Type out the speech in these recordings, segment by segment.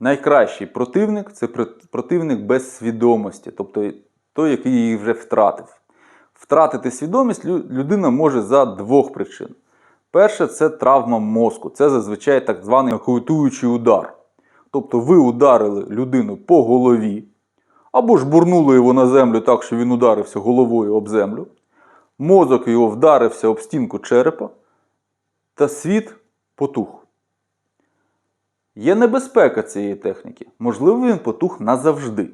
найкращий противник це противник без свідомості, тобто той, який її вже втратив. Втратити свідомість людина може за двох причин. Перше це травма мозку, це зазвичай так званий нокаутуючий удар. Тобто ви ударили людину по голові, або ж бурнули його на землю так, що він ударився головою об землю. Мозок його вдарився об стінку черепа, та світ потух. Є небезпека цієї техніки. Можливо, він потух назавжди.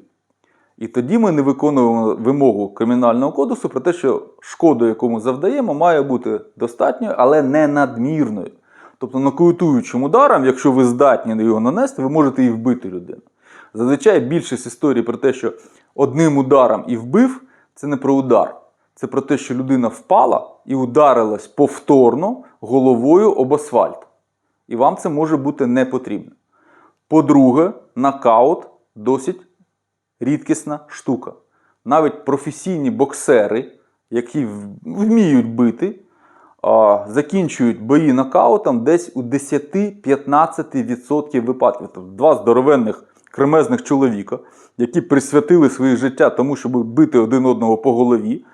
І тоді ми не виконуємо вимогу Кримінального кодексу про те, що шкоду, яку ми завдаємо, має бути достатньою, але не надмірною. Тобто нокаутуючим ударом, якщо ви здатні його нанести, ви можете і вбити людину. Зазвичай більшість історій про те, що одним ударом і вбив, це не про удар. Це про те, що людина впала і ударилась повторно головою об асфальт. І вам це може бути не потрібно. По-друге, нокаут досить рідкісна штука. Навіть професійні боксери, які вміють бити, закінчують бої нокаутом десь у 10-15% випадків. Тобто два здоровенних кремезних чоловіка, які присвятили своє життя тому, щоб бити один одного по голові,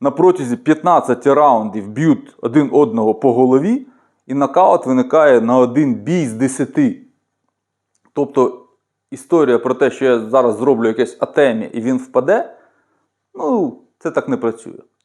на протязі 15 раундів б'ють один одного по голові, і нокаут виникає на один бій з 10. Тобто історія про те, що я зараз зроблю якесь атемі і він впаде, ну, це так не працює.